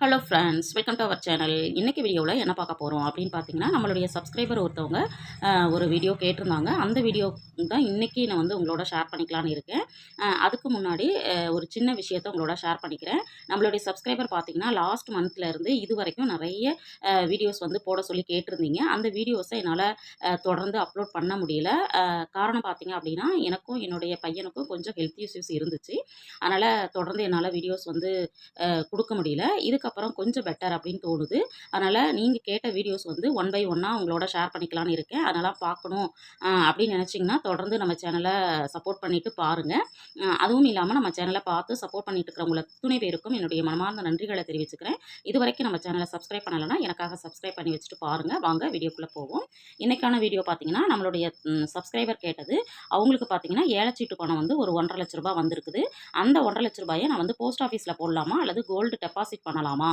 Hello friends welcome to our channel இன்றைக்கி வீடியோவில் என்ன பார்க்க போகிறோம் அப்படின்னு பார்த்தீங்கன்னா நம்மளுடைய சப்ஸ்கிரைபர் ஒருத்தவங்க ஒரு வீடியோ கேட்டிருந்தாங்க. அந்த வீடியோ தான் இன்றைக்கி நான் வந்து உங்களோட ஷேர் பண்ணிக்கலான்னு இருக்கேன். அதுக்கு முன்னாடி ஒரு சின்ன விஷயத்தை உங்களோட ஷேர் பண்ணிக்கிறேன். நம்மளுடைய சப்ஸ்கிரைபர் பார்த்தீங்கன்னா லாஸ்ட் இருந்து இது வரைக்கும் நிறைய வீடியோஸ் வந்து போட சொல்லி கேட்டிருந்தீங்க. அந்த வீடியோஸை என்னால் தொடர்ந்து அப்லோட் பண்ண முடியல. காரணம் பார்த்தீங்க அப்படின்னா எனக்கும் என்னுடைய பையனுக்கும் கொஞ்சம் ஹெல்த் இஷ்யூஸ் இருந்துச்சு. அதனால் தொடர்ந்து என்னால் வீடியோஸ் வந்து கொடுக்க முடியல. இதுக்கப்புறம் கொஞ்சம் பெட்டர் அப்படின்னு தோணுது. அதனால் நீங்கள் கேட்ட வீடியோஸ் வந்து ஒன் பை ஒன்னாக உங்களோட ஷேர் பண்ணிக்கலான்னு இருக்கேன். அதனால் பார்க்கணும் அப்படின்னு நினச்சிங்கன்னா தொடர்ந்து நம்ம சேனலை சப்போர்ட் பண்ணிவிட்டு பாருங்கள் அதுவும் இல்லாமல் நம்ம சேனலை பார்த்து சப்போர்ட் பண்ணிட்டு இருக்கிறவங்கள துணை பேருக்கும் என்னுடைய மனமார்ந்த நன்றிகளை தெரிவிச்சுக்கிறேன். இது வரைக்கும் நம்ம சேனலை சப்ஸ்கிரைப் பண்ணலைன்னா எனக்காக சப்ஸ்கிரைப் பண்ணி வச்சுட்டு பாருங்கள் வாங்க வீடியோக்குள்ளே போவோம். இன்றைக்கான வீடியோ பார்த்தீங்கன்னா நம்மளுடைய சப்ஸ்கிரைபர் கேட்டது அவங்களுக்கு பார்த்தீங்கன்னா ஏலச்சீட்டு பணம் வந்து ஒரு ஒன்றரை லட்ச ரூபாய் வந்திருக்குது. அந்த ஒன்றரை லட்ச ரூபாயை நான் வந்து போஸ்ட் ஆஃபீஸில் போடலாமா? அல்லது கோல்டு டெபாசிட் பண்ணலாமா?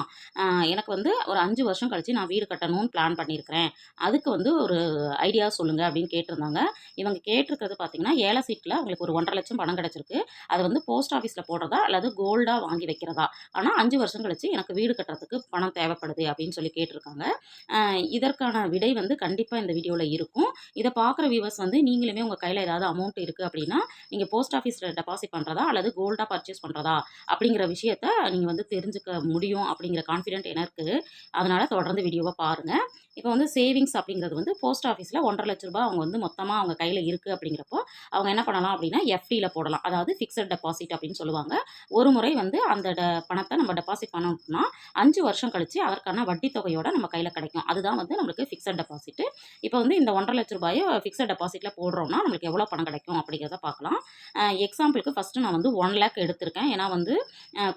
எனக்கு வந்து ஒரு அஞ்சு வருஷம் கழித்து நான் வீடு கட்டணும்னு பிளான் பண்ணியிருக்கிறேன். அதுக்கு வந்து ஒரு ஐடியா சொல்லுங்கள் அப்படின்னு கேட்டிருந்தாங்க. இவங்க கேட்டிருக்கிறது பார்த்தீங்கன்னா ஏழை சீட்டில் அவங்களுக்கு ஒரு ஒன்றரை லட்சம் பணம் கிடச்சிருக்கு. அது வந்து போஸ்ட் ஆஃபீஸில் போடுறதா அல்லது கோல்டாக வாங்கி வைக்கிறதா? ஆனால் அஞ்சு வருஷம் கழிச்சு எனக்கு வீடு கட்டுறதுக்கு பணம் தேவைப்படுது அப்படின்னு சொல்லி கேட்டிருக்காங்க. இதற்கான விடை வந்து கண்டிப்பாக இந்த வீடியோவில் இருக்கும். இதை பார்க்குற வியூவர்ஸ் வந்து நீங்களுமே உங்கள் கையில் ஏதாவது அமௌண்ட் இருக்குது அப்படின்னா நீங்கள் போஸ்ட் ஆஃபீஸில் டெபாசிட் பண்ணுறதா அல்லது கோல்டாக பர்ச்சேஸ் பண்ணுறதா அப்படிங்கிற விஷயத்த நீங்கள் வந்து தெரிஞ்சுக்க முடியும் அப்படிங்கிற கான்ஃபிடென்ட் எனக்கு அதனால் தொடர்ந்து வீடியோவை பாருங்கள் இப்போ வந்து சேவிங்ஸ் அப்படிங்கிறது வந்து போஸ்ட் ஆஃபீஸில் ஒன்றரை லட்ச ரூபாய் அவங்க வந்து மொத்தமாக அவங்க கையில் இருக்குது அப்படிங்கிறப்போ அவங்க என்ன பண்ணலாம் அப்படின்னா எஃப்டியில் போடலாம். அதாவது ஃபிக்ஸட் டெபாசிட் அப்படின்னு சொல்லுவாங்க. ஒரு முறை வந்து அந்த ட பணத்தை நம்ம டெபாசிட் பண்ணோம்னா அஞ்சு வருஷம் கழிச்சு அதற்கான வட்டி தொகையோட நம்ம கையில் கிடைக்கும். அதுதான் வந்து நம்மளுக்கு ஃபிக்ஸட் டெபாசிட் இப்போ வந்து இந்த ஒன்றரை லட்ச ரூபாயை ஃபிக்ஸட் டெபாசிட்டில் போடுறோம்னா நம்மளுக்கு எவ்வளோ பணம் கிடைக்கும் அப்படிங்கிறத பார்க்கலாம். எக்ஸாம்பிளுக்கு ஃபஸ்ட்டு நான் வந்து ஒன் லேக் எடுத்திருக்கேன். ஏன்னா வந்து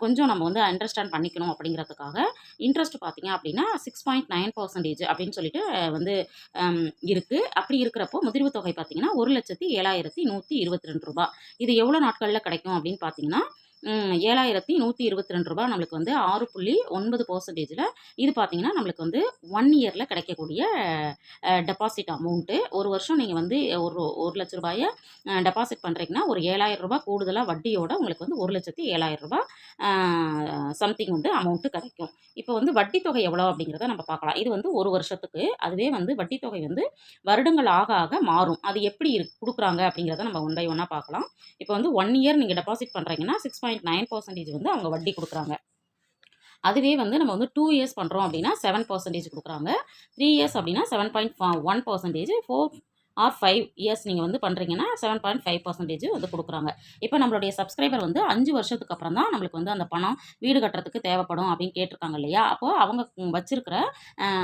கொஞ்சம் நம்ம வந்து அண்டர்ஸ்டாண்ட் பண்ணிக்கணும் அப்படிங்கிறதுக்காக. இன்ட்ரெஸ்ட் பார்த்தீங்க அப்படின்னா சிக்ஸ் பாயிண்ட் நைன் பர்சன்டேஜ் அப்படின்னு சொல்லிட்டு வந்து இருக்குது அப்படி இருக்கிறப்போ முதிர்வு தொகை பார்த்தீங்கன்னா ஒரு லட்சத்தி ஏழாயிரத்தி நூற்றி இருபத்தி ரெண்டு ரூபா. இது எவ்வளோ நாட்களில் கிடைக்கும் அப்படின்னு பார்த்தீங்கன்னா ஏழாயிரத்தி நூற்றி இருபத்தி ரெண்டு ரூபா நம்மளுக்கு வந்து ஆறு புள்ளி ஒன்பது பர்சன்டேஜில் இது பார்த்தீங்கன்னா நம்மளுக்கு வந்து ஒன் இயரில் கிடைக்கக்கூடிய டெபாசிட் அமௌண்ட்டு ஒரு வருஷம் நீங்கள் வந்து ஒரு ஒரு லட்ச ரூபாயை டெபாசிட் பண்ணுறீங்கன்னா ஒரு ஏழாயிரம் ரூபாய் கூடுதலாக வட்டியோட உங்களுக்கு வந்து ஒரு லட்சத்தி ஏழாயிரம் ரூபாய் சம்திங் வந்து அமௌண்ட்டு கிடைக்கும். இப்போ வந்து வட்டி தொகை எவ்வளோ அப்படிங்கிறத நம்ம பார்க்கலாம். இது வந்து ஒரு வருஷத்துக்கு அதுவே வந்து வட்டி தொகை வந்து வருடங்கள் ஆக ஆக மாறும். அது எப்படி இரு கொடுக்குறாங்க அப்படிங்கிறத நம்ம ஒன் பை ஒன்னாக பார்க்கலாம். இப்போ வந்து ஒன் இயர் நீங்கள் டெபாசிட் பண்ணுறீங்கன்னா சிக்ஸ் பாயிண்ட் நைன் பர்சன்டேஜ் வந்து அவங்க வட்டி கொடுக்குறாங்க. அதுவே வந்து நம்ம வந்து டூ இயர்ஸ் பண்ணுறோம் அப்படின்னா செவன் பர்சன்டேஜ் கொடுக்குறாங்க. த்ரீ இயர்ஸ் அப்படின்னா seven point one percentage four or five years நீங்கள் வந்து பண்ணுறீங்கன்னா செவன் பாயிண்ட் ஃபைவ் பர்சன்டேஜ் வந்து கொடுக்குறாங்க. இப்போ நம்மளுடைய சப்ஸ்கிரைபர் வந்து அஞ்சு வருஷத்துக்கு அப்புறம் தான் நம்மளுக்கு வந்து அந்த பணம் வீடு கட்டுறதுக்கு தேவைப்படும் அப்படின்னு கேட்டிருக்காங்க இல்லையா? அப்போது அவங்க வச்சிருக்கிற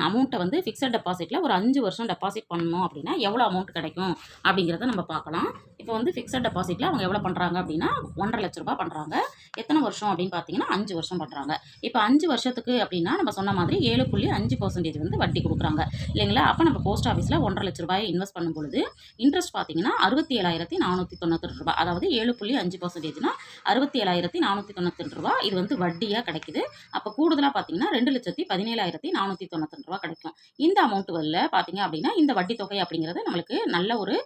அமௌண்ட்டை வந்து ஃபிக்ஸட் டெபாசிட்டில் ஒரு அஞ்சு வருஷம் டெபாசிட் பண்ணணும் அப்படின்னா எவ்வளோ அமௌண்ட் கிடைக்கும் அப்படிங்கிறத நம்ம பார்க்கலாம். இப்போ வந்து ஃபிக்ஸட் டெபாசிட்டில் அவங்க எவ்வளோ பண்ணுறாங்க அப்படின்னா ஒன்றரை லட்ச ரூபாய் பண்ணுறாங்க எத்தனை வருஷம் அப்படின்னு பார்த்தீங்கன்னா அஞ்சு வருஷம் பண்ணுறாங்க இப்போ அஞ்சு வருஷத்துக்கு அப்படின்னா நம்ம சொன்ன மாதிரி ஏழு புள்ளி அஞ்சு பர்சன்டேஜ் வந்து வட்டி கொடுக்குறாங்க. இல்லைங்களா? அப்போ நம்ம போஸ்ட் ஆஃபீஸில் ஒன்றரை லட்ச ரூபாயை இன்வெஸ்ட் பண்ணும்பொழுது இன்ட்ரெஸ்ட் பார்த்தீங்கன்னா அறுபத்தி ஏழாயிரத்தி நானூற்றி தொண்ணூற்றி ரூபாய். அதாவது ஏழு புள்ளி அஞ்சு பர்சன்டேஜ்னா அறுபத்தி ஏழாயிரத்தி நானூற்றி தொண்ணூற்றி ரூபாய் இது வந்து வட்டியாக கிடைக்குது. அப்போ கூடுதலாக பார்த்தீங்கன்னா ரெண்டு லட்சத்தி பதினேழாயிரத்தி நானூற்றி தொண்ணூற்றி ரூபாய் கிடைக்கும். இந்த அமௌண்ட் வரல பார்த்தீங்க அப்படின்னா இந்த வட்டி தொகை அப்படிங்கிறது நம்மளுக்கு நல்ல ஒரு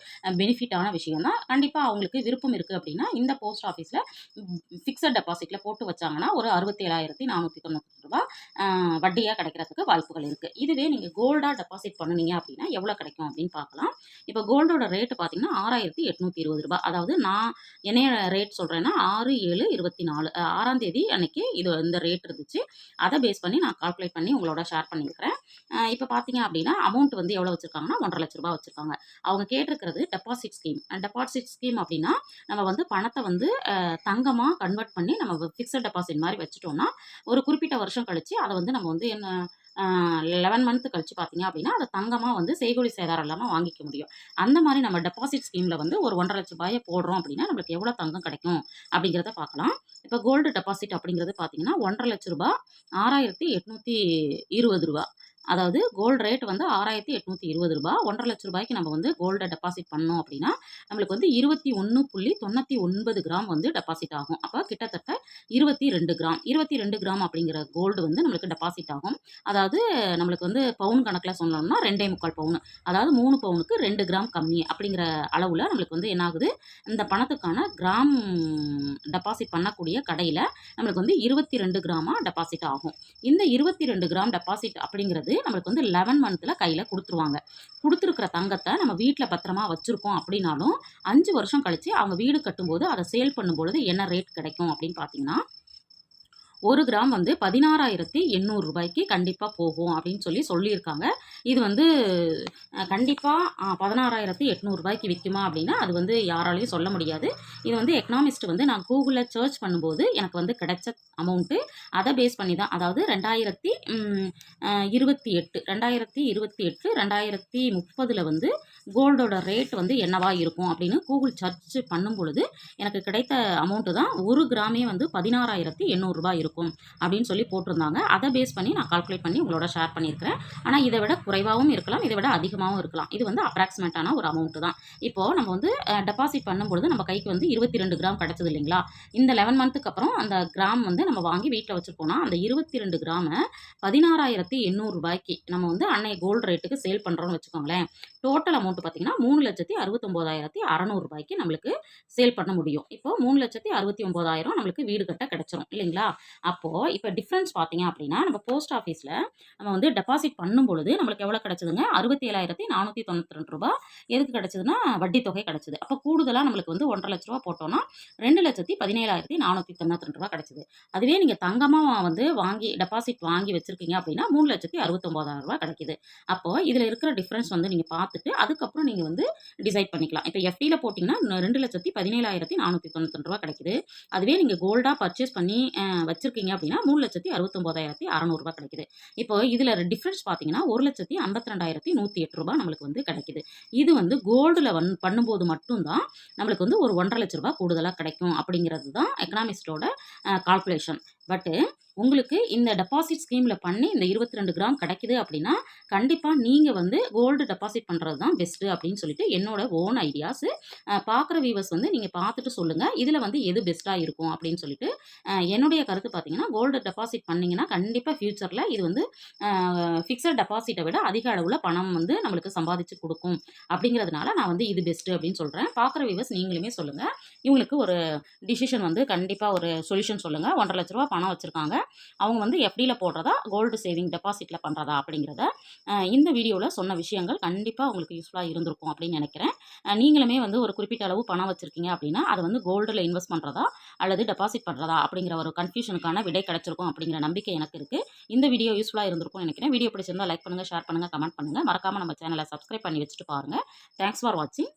பெனிஃபிட்டான விஷயம் தான் கண்டிப்பாக அவங்களுக்கு விருப்பம் இருக்குது அப்படின்னா இந்த போஸ்ட் ஆஃபீஸில் ஃபிக்ஸட் டெபாசிட்டில் போட்டு வச்சாங்கன்னா ஒரு அறுபத்தி ஏழாயிரத்தி நானூற்றி தொண்ணூற்றி ரூபா வட்டியாக கிடைக்கிறதுக்கு வாய்ப்புகள் இருக்குது இதுவே நீங்கள் கோல்டாக டெபாசிட் பண்ணுனீங்க அப்படின்னா எவ்வளோ கிடைக்கும் அப்படின்னு பார்க்கலாம். இப்போ கோல்டோட ரேட்டு பார்த்தீங்கன்னா ஆறாயிரத்தி எட்நூற்றி இருபது ரூபாய் அதாவது நான் என்னைய ரேட் சொல்கிறேன்னா ஆறு ஏழு இருபத்தி நாலு ஆறாம் தேதி அன்னைக்கு இது இந்த ரேட் இருந்துச்சு. அதை பேஸ் பண்ணி நான் கால்குலேட் பண்ணி உங்களோட ஷேர் பண்ணியிருக்கிறேன் இப்போ பார்த்தீங்க அப்படின்னா அமௌண்ட் வந்து எவ்வளோ வச்சுருக்காங்கன்னா ஒன்றரை லட்ச ரூபா வச்சுருக்காங்க. அவங்க கேட்டிருக்கிறது டெபாசிட் ஸ்கீம் டெபாசிட் ஸ்கீம் அப்படின்னா நம்ம வந்து பணத்தை வந்து தங்கமாக கன்வெர்ட் பண்ணி நம்ம ஃபிக்ஸட் டெபாசிட் மாதிரி வச்சுட்டோம்னா ஒரு குறிப்பிட்ட வருஷம் கழிச்சு அதை வந்து நம்ம வந்து என்ன லெவன் மந்த் கழிச்சு பார்த்தீங்க அப்படின்னா அதை தங்கமாக வந்து செய்கூலி சேதாரம் இல்லாமல் வாங்கிக்க முடியும். அந்த மாதிரி நம்ம டெபாசிட் ஸ்கீமில் வந்து ஒரு ஒன்றரை லட்ச ரூபாயை போடுறோம் அப்படின்னா நம்மளுக்கு எவ்வளோ தங்கம் கிடைக்கும் அப்படிங்கிறத பார்க்கலாம். இப்போ கோல்டு டெபாசிட் அப்படிங்கிறது பார்த்தீங்கன்னா ஒன்றரை லட்ச ரூபாய் ஆறாயிரத்தி எட்நூற்றி இருபது ரூபா அதாவது கோல்டு ரேட் வந்து ஆறாயிரத்தி எட்நூற்றி இருபது ரூபா. ஒன்றரை லட்ச ரூபாய்க்கு நம்ம வந்து கோல்டை டெபாசிட் பண்ணோம் அப்படின்னா நம்மளுக்கு வந்து இருபத்தி ஒன்று புள்ளி தொண்ணூற்றி ஒன்பது கிராம் வந்து டெபாசிட் ஆகும். அப்போ கிட்டத்தட்ட இருபத்தி ரெண்டு கிராம் இருபத்தி ரெண்டு கிராம் அப்படிங்கிற கோல்டு வந்து நம்மளுக்கு டெபாசிட் ஆகும். அதாவது நம்மளுக்கு வந்து பவுன் கணக்கில் சொன்னோம்னா ரெண்டே முக்கால் பவுன் அதாவது மூணு பவுனுக்கு ரெண்டு கிராம் கம்மி அப்படிங்கிற அளவில் நம்மளுக்கு வந்து என்ன ஆகுது? இந்த பணத்துக்கான கிராம் டெபாசிட் பண்ணக்கூடிய கடையில் நம்மளுக்கு வந்து இருபத்தி ரெண்டு கிராமாக டெபாசிட் ஆகும். இந்த இருபத்தி ரெண்டு கிராம் டெபாசிட் அப்படிங்கிறது நம்மளுக்கு வந்து லெவன் மந்த்தில் கையில் கொடுத்துருவாங்க. கொடுத்துருக்குற தங்கத்தை நம்ம வீட்டில் பத்திரமா வச்சுருக்கோம் அப்படின்னாலும் அஞ்சு வருஷம் கழித்து அவங்க வீடு கட்டும்போது அதை சேல் பண்ணும்பொழுது என்ன ரேட் கிடைக்கும் அப்படின்னு பார்த்தீங்கன்னா ஒரு கிராம் வந்து பதினாறாயிரத்தி எண்ணூறு ரூபாய்க்கு கண்டிப்பாக போகும் அப்படின்னு சொல்லி சொல்லியிருக்காங்க. இது வந்து கண்டிப்பாக பதினாறாயிரத்தி எட்நூறுபாய்க்கு விற்குமா அப்படின்னா அது வந்து யாராலையும் சொல்ல முடியாது. இது வந்து எக்கனாமிஸ்ட் வந்து நான் கூகுளில் சர்ச் பண்ணும்போது எனக்கு வந்து கிடைச்ச அமௌண்ட்டு அதை பேஸ் பண்ணி தான் அதாவது ரெண்டாயிரத்தி இருபத்தி எட்டு ரெண்டாயிரத்தி இருபத்தி எட்டு ரெண்டாயிரத்தி முப்பதில் வந்து கோல்டோட ரேட் வந்து என்னவா இருக்கும் அப்படின்னு கூகுள் சர்ச் பண்ணும் பொழுது எனக்கு கிடைத்த அமௌண்ட்டு தான் ஒரு கிராமே வந்து பதினாறாயிரத்தி எண்ணூறுரூபா இருக்கும் அப்படின்னு சொல்லி போட்டிருந்தாங்க. அதை பேஸ் பண்ணி நான் கால்குலேட் பண்ணி உங்களோட ஷேர் பண்ணியிருக்கிறேன். ஆனால் இதை விட குறைவாகவும் இருக்கலாம் இதை விட அதிகமாகவும் இருக்கலாம். இது வந்து அப்ராக்சிமேட்டான ஒரு அமௌண்ட்டு தான். இப்போது நம்ம வந்து டெபாசிட் பண்ணும்பொழுது நம்ம கைக்கு வந்து இருபத்தி ரெண்டு கிராம் கிடச்சது இல்லைங்களா? இந்த லெவன் மந்த்துக்கு அப்புறம் அந்த கிராம் வந்து நம்ம வாங்கி வீட்டில் வச்சுருப்போம்னா அந்த இருபத்தி ரெண்டு கிராமை பதினாறாயிரத்தி எண்ணூறுரூபாய்க்கு நம்ம வந்து அன்னைய கோல்டு ரேட்டுக்கு சேல் பண்ணுறோம்னு வச்சுக்கோங்களேன். டோட்டல் அமௌண்ட் பார்த்தீங்கன்னா மூணு லட்சத்தி அறுபத்தொம்போதாயிரத்தி அறநூறுபாய்க்கு நம்மளுக்கு சேல் பண்ண முடியும். இப்போ மூணு லட்சத்தி அறுபத்தி ஒம்போதாயிரம் நம்மளுக்கு வீடு கட்ட கிடச்சிரும் இல்லைங்களா? அப்போது இப்போ டிஃப்ரென்ஸ் பார்த்தீங்க அப்படின்னா நம்ம போஸ்ட் ஆஃபீஸில் நம்ம வந்து டெபாசிட் பண்ணும் பொழுது நம்மளுக்கு எவ்வளோ கிடச்சிதுங்க? அறுபத்தி ஏழாயிரத்தி நானூற்றி தொண்ணூற்றி ரெண்டு ரூபா. எதுக்கு கிடச்சிதுன்னா வட்டி தொகை கிடச்சிது. அப்போ கூடுதலாக நம்மளுக்கு வந்து ஒன்றரை லட்ச ரூபா போட்டோம்னா ரெண்டு லட்சத்தி பதினேழாயிரத்தி நானூற்றி தொண்ணூற்றி ரெண்டு ரூபா கிடச்சிது. அதுவே நீங்கள் தங்கமாக வந்து வாங்கி டெபாசிட் வாங்கி வச்சுருக்கீங்க அப்படின்னா மூணு லட்சத்தி அறுபத்தொம்போதாயிரம் ரூபா கிடைக்குது. அப்போது இதில் இருக்கிற டிஃப்ரென்ஸ் வந்து நீங்கள் பார்த்துட்டு அதுக்கப்புறம் நீங்கள் வந்து டிசைட் பண்ணிக்கலாம். இப்போ எஃப்டியில் போட்டிங்கன்னா ரெண்டு லட்சத்தி பதினேழாயிரத்தி நானூற்றி தொண்ணூற்றி ரூபா கிடைக்குது. அதுவே நீங்கள் கோல்டாக பர்ச்சேஸ் பண்ணி வச்சுருக்கீங்க அப்படின்னா மூணு லட்சத்தி அறுபத்தொம்போதாயிரத்தி அறநூறுபா கிடைக்குது. இப்போ இதில் டிஃப்ரென்ஸ் பார்த்தீங்கன்னா ஒரு லட்சத்தி ஐம்பத்தி ரெண்டாயிரத்தி நூற்றி எட்டு ரூபா நம்மளுக்கு வந்து கிடைக்குது. இது வந்து கோல்டில் வன் பண்ணும்போது மட்டும்தான் நம்மளுக்கு வந்து ஒரு ஒன்றரை லட்ச ரூபா கூடுதலாக கிடைக்கும் அப்படிங்கிறது தான் எக்கனாமிஸ்டோட கால்குலேஷன் பட்டு உங்களுக்கு இந்த டெபாசிட் ஸ்கீமில் பண்ணி இந்த இருபத்தி ரெண்டு கிராம் கிடைக்குது அப்படின்னா கண்டிப்பாக நீங்கள் வந்து கோல்டு டெபாசிட் பண்ணுறது தான் பெஸ்ட்டு அப்படின்னு சொல்லிட்டு என்னோட ஓன் ஐடியாஸு பார்க்குற வியூவர்ஸ் வந்து நீங்கள் பார்த்துட்டு சொல்லுங்கள் இதில் வந்து எது பெஸ்ட்டாக இருக்கும் அப்படின்னு சொல்லிட்டு என்னுடைய கருத்து பார்த்தீங்கன்னா கோல்டு டெபாசிட் பண்ணிங்கன்னா கண்டிப்பாக ஃப்யூச்சரில் இது வந்து ஃபிக்ஸட் டெபாசிட்டை விட அதிக அளவில் பணம் வந்து நம்மளுக்கு சம்பாதிச்சு கொடுக்கும் அப்படிங்கிறதுனால நான் வந்து இது பெஸ்ட்டு அப்படின்னு சொல்கிறேன் பார்க்குற வியூவர்ஸ் நீங்களுமே சொல்லுங்கள் இவங்களுக்கு ஒரு டிசிஷன் வந்து கண்டிப்பாக ஒரு சொல்யூஷன் சொல்லுங்கள் ஒன்றரை லட்ச ரூபா பணம் வச்சுருக்காங்க. அவங்க வந்து எஃப்டியில் போடுறதா கோல்டு சேவிங் டெபாசிட்டில் பண்ணுறதா அப்படிங்கிறத இந்த வீடியோவில் சொன்ன விஷயங்கள் கண்டிப்பாக உங்களுக்கு யூஸ்ஃபுல்லாக இருந்திருக்கும் அப்படின்னு நினைக்கிறேன். நீங்களுமே வந்து ஒரு குறிப்பிட்ட அளவு பணம் வச்சுருக்கீங்க அப்படின்னா அதை வந்து கோல்டில் இன்வெஸ்ட் பண்ணுறதா அல்லது டெபாசிட் பண்ணுறதா அப்படிங்கிற ஒரு கன்ஃபியூஷனுக்கான விடை கிடைச்சிருக்கும் அப்படிங்கிற நம்பிக்கை எனக்கு இருக்குது இந்த வீடியோ யூஸ்ஃபுல்லாக இருந்திருக்கும்னு நினைக்கிறேன். வீடியோ பிடிச்சிருந்தால் லைக் பண்ணுங்கள் ஷேர் பண்ணுங்கள் கமெண்ட் பண்ணுங்கள் மறக்காமல் நம்ம சேனலை சப்ஸ்கிரைப் பண்ணி வச்சுட்டு பாருங்கள் தேங்க்ஸ் ஃபார் வாட்சிங்